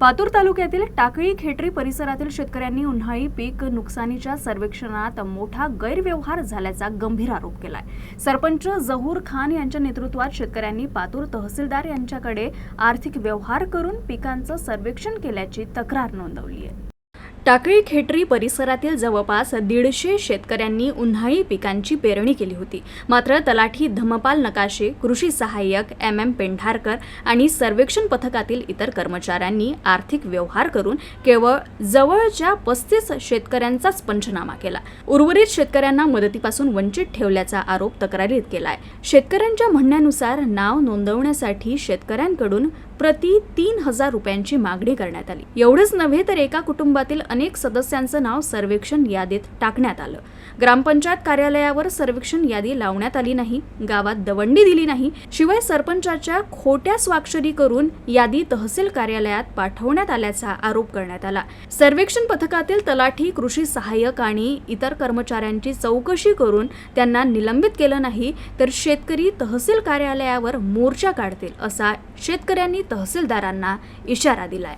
पातूर तालुक्यातील टाकळी खेटरी परिसरातील शेतकऱ्यांनी उन्हाळी पीक नुकसानीच्या सर्वेक्षणात मोठा गैरव्यवहार झाल्याचा गंभीर आरोप केलाय. सरपंच जहूर खान यांच्या नेतृत्वात शेतकऱ्यांनी पातूर तहसीलदार यांच्याकडे आर्थिक व्यवहार करून पिकांचं सर्वेक्षण केल्याची तक्रार नोंदवली आहे. टाकळी खेटरी परिसरातील जवळपास दीडशे शेतकऱ्यांनी उन्हाळी पिकांची पेरणी केली होती. मात्र तलाठी धमपाल नकाशे कृषी सहाय्यक एम एम पेंढारकर आणि सर्वेक्षण पथकातील इतर कर्मचाऱ्यांनी आर्थिक व्यवहार करून केवळ जवळच्या पस्तीस शेतकऱ्यांचाच पंचनामा केला. उर्वरित शेतकऱ्यांना मदतीपासून वंचित ठेवल्याचा आरोप तक्रारीत केलाय. शेतकऱ्यांच्या म्हणण्यानुसार नाव नोंदवण्यासाठी शेतकऱ्यांकडून प्रति तीन हजार रुपयांची मागणी करण्यात आली. एवढंच नव्हे तर एका कुटुंबातील अनेक सदस्यांचं नाव सर्वेक्षण यादीत टाकण्यात आलं. ग्रामपंचायत कार्यालयावर सर्वेक्षण यादी लावण्यात आली नाही गावात दवंडी दिली नाही शिवाय सरपंचाच्या खोट्या स्वाक्षरी करून यादी तहसील कार्यालयात पाठवण्यात आल्याचा आरोप करण्यात आला. सर्वेक्षण पथकातील तलाठी कृषी सहाय्यक आणि इतर कर्मचाऱ्यांची चौकशी करून त्यांना निलंबित केलं नाही तर शेतकरी तहसील कार्यालयावर मोर्चा काढतील असा शेतकऱ्यांनी तहसीलदारांना इशारा दिलाय.